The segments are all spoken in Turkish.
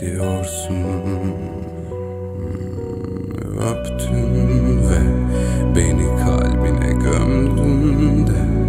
gidiyorsun? Öptün ve beni kalbine gömdün de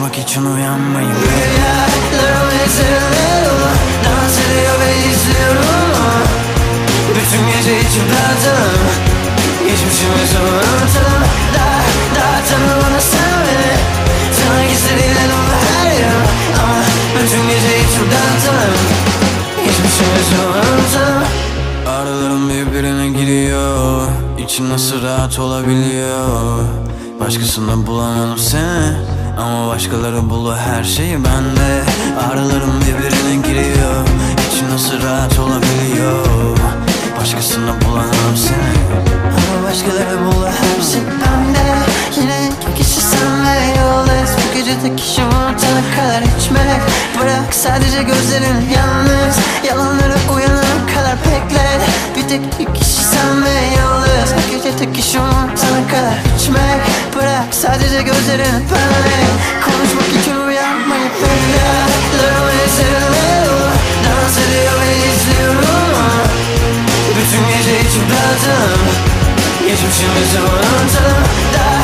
Konuşmak için uyanmayın. Rüyalarım ezerine dolu Dans ediyor ve izliyorum bütün gece içim dağıtalım Geçmişimizi unutalım Daha, daha tanımanı sen beni Sana gizleriyle dolu her yer. Ama bütün gece içim dağıtalım Geçmişimizi unutalım Aralarım birbirine giriyor İçin nasıl rahat olabiliyor? Başkasında bulamam seni Ama başkaları bulu her şeyi bende. Aralarım birbirine giriyor. İçin nasıl rahat olabiliyor? Başkasında bulamam seni. Ama başkaları bulu her şey bende Yine iki kişi senle yıldız Bu gece tek kişi unutana kadar içmek Bırak sadece gözlerin yalnız. Yalanlara uyanana kadar bekle. Bir tek iki kişi sen ve yıldız Bu gece tek kişi unutana kadar içmek Bırak sadece gözlerin benle Konuşmak için uyanmayıp bekle. Ezerine dolu Dans ediyor ve izliyorum bütün gece içim dağıtalım Geçmişimizi unutalım. Daha,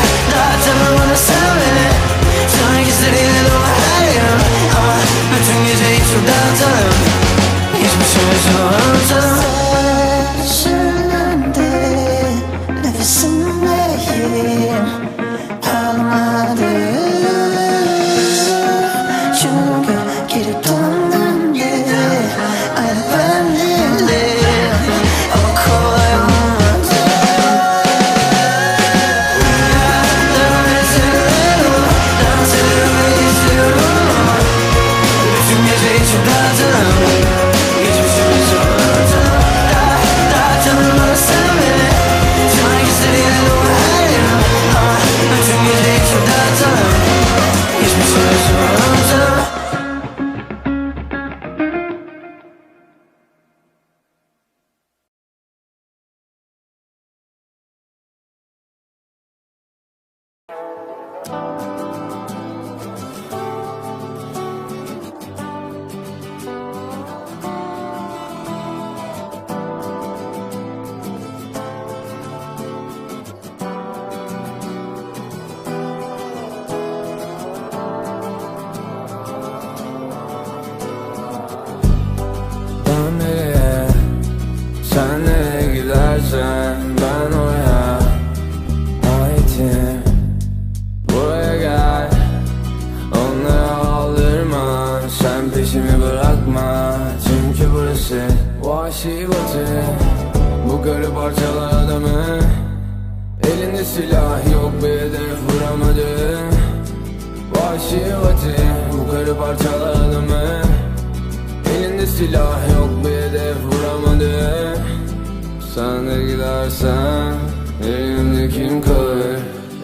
bütün gece içim dağıtalım Geçmişimizi unutalım Sarışınlandı Bu garı parçalar adamı Elinde silah yok bir hedef vuramadı. Sen de gidersen Elimde kim kalır?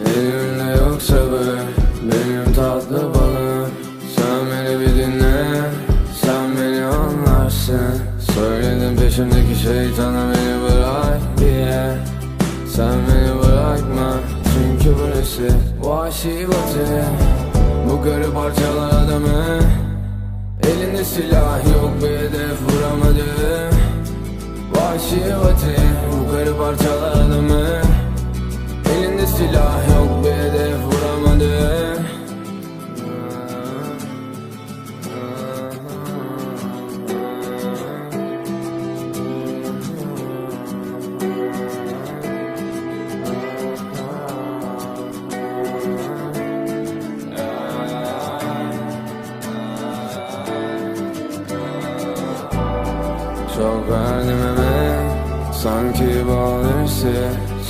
Elimde yok sabır Benim tatlı balım Sen beni bir dinle Sen beni anlarsın. Söyledim peşimdeki şeytana beni bırak diye. Sen beni bırakma Çünkü burası Vahşi batı Bu garı parçalar adamı. Elinde silah yok bir hedef vuramadı. Vahşi batı Bu garı parçalar adamı. Elinde silah yok bir hedef vuramadı Çok verdim emek Sanki bağlısı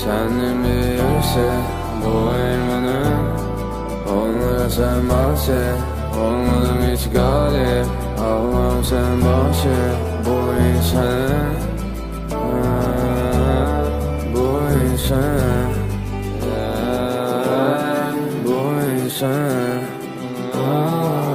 Kendim bilirse Bu elmanın Onlara sen bahset Olmadım hiç galip Allah'ım sen bahşet Bu insanın Ah, Bu insanın Ah, Bu insanın Ah,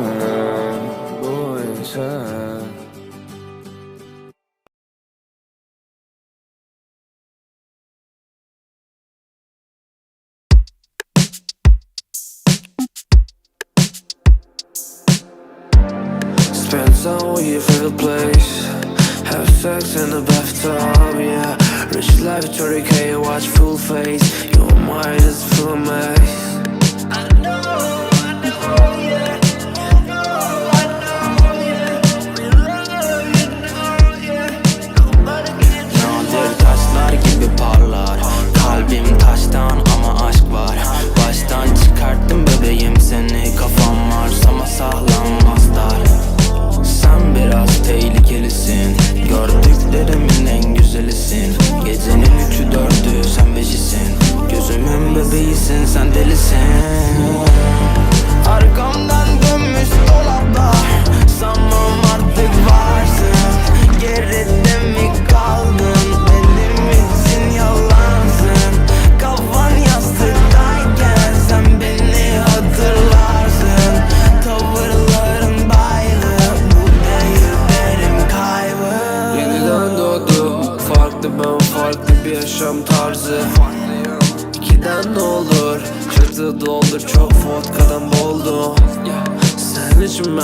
Sen içme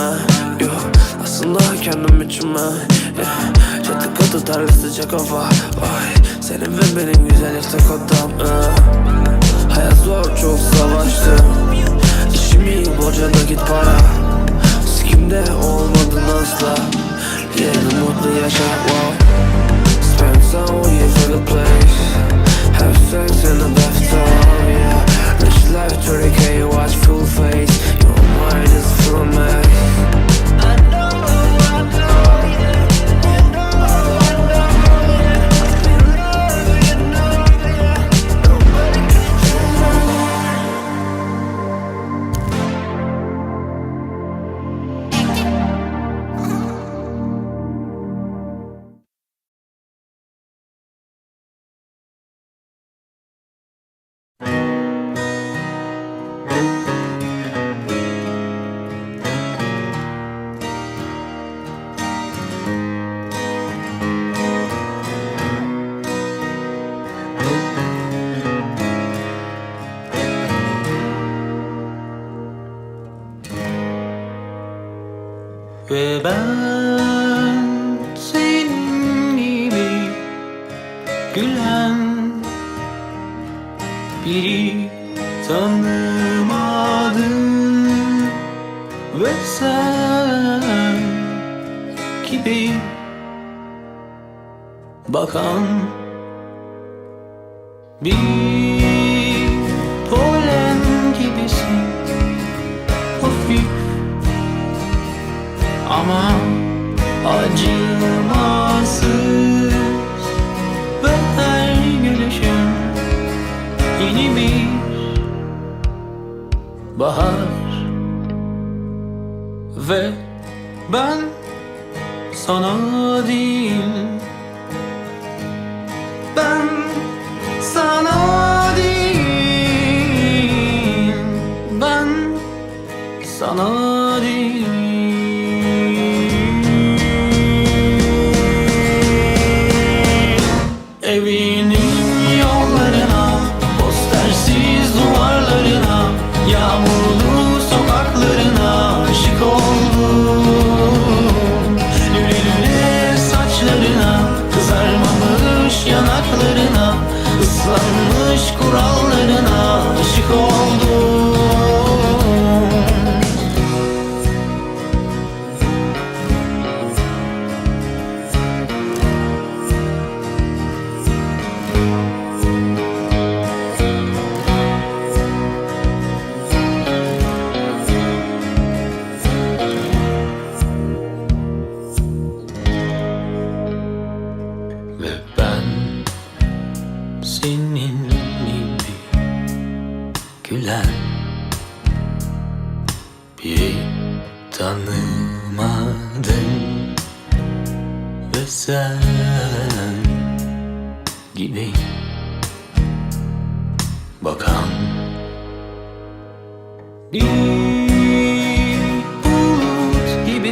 Yok aslında kendim içime yeah. Çatı katı tarla sıcak hava Vay. Senin ve benim güzel işte kodam eh. Hayat zor çok savaştım İşim iyi borca nakit para. Sikimde olmadın asla. Yerini mutlu yaşa wow. Spend some with your favorite place. Have sex in the bathtub, yeah. Rich life, 30k, watch full face Ve sen gibi bakan bir Ve ben sana değil Ben sana değil Ben sana değil. Evinin yollarına, postersiz duvarlarına Yağmurlu sokaklarına aşık ol.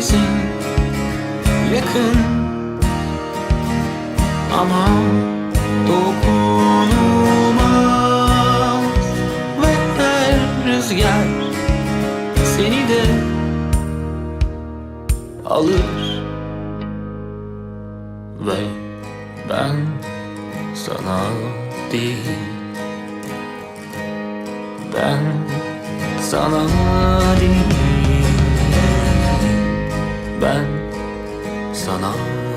neredesin yakın ama dokunulmaz. Ve her rüzgar seni de alır. 能